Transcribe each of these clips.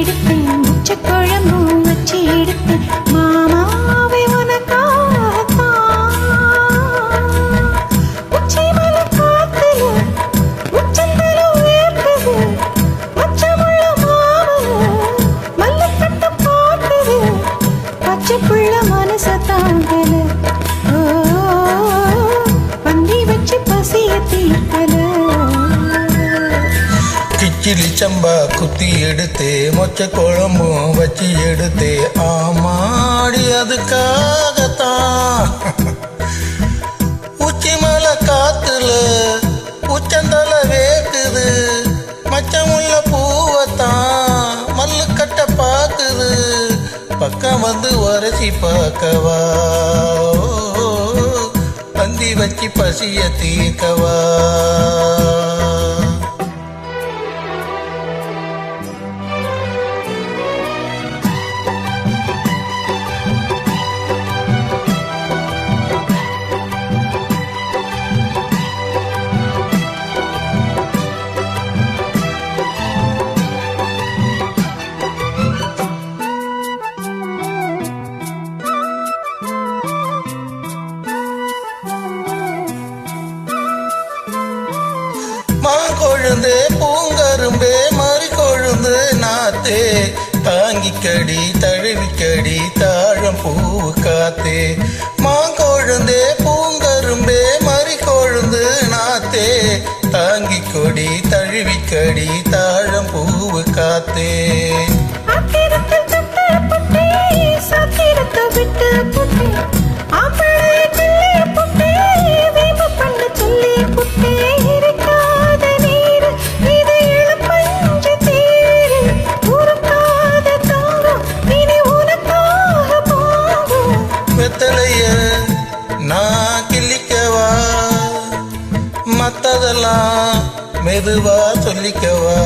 எடுத்து முச்சக்குழம்பும் வச்சு எடுத்து மொச்சை குழம்பும் வச்சு எடுத்து. ஆமாடி அதுக்காகத்தான். உச்சி மலை காத்துல உச்சந்தல வேக்குது. மச்சம் உள்ள பூவத்தான் மல்லு கட்ட பாக்குது. பக்கம் வந்து உரசி பார்க்கவா. பந்தி வச்சு பசிய தீர்க்கவா. காத்தே தாங்கிக்கடி தழுவிக்கடி தாழம் பூ காத்தே. மாங்கோழுந்தே பூங்கரும்பே மறிக்கொழுந்து நாத்தே. தாங்கி கொடி தழுவிக்கடி தாழம் பூ காத்தே. விட்டு புட்டு பார்த்ததெல்லாம் மெதுவா சொல்லிக்கவா?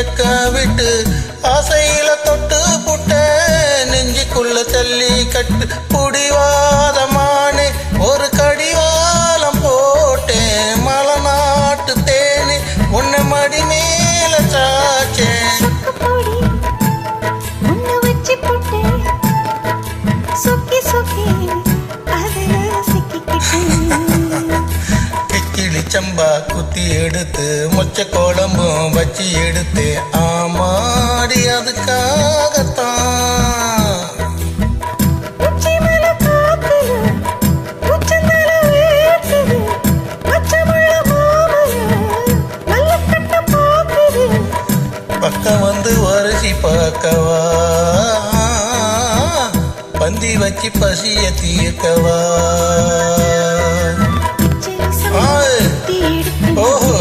கேட்க தேங்காய் குத்தி எடுத்து மொச்ச குழம்பும் வச்சு எடுத்து ஆமாடி அதுக்காகத்தான். பக்கம் வந்து வரிசி பார்க்கவா? பந்தி வச்சு பசிய தீர்க்கவா? Oh.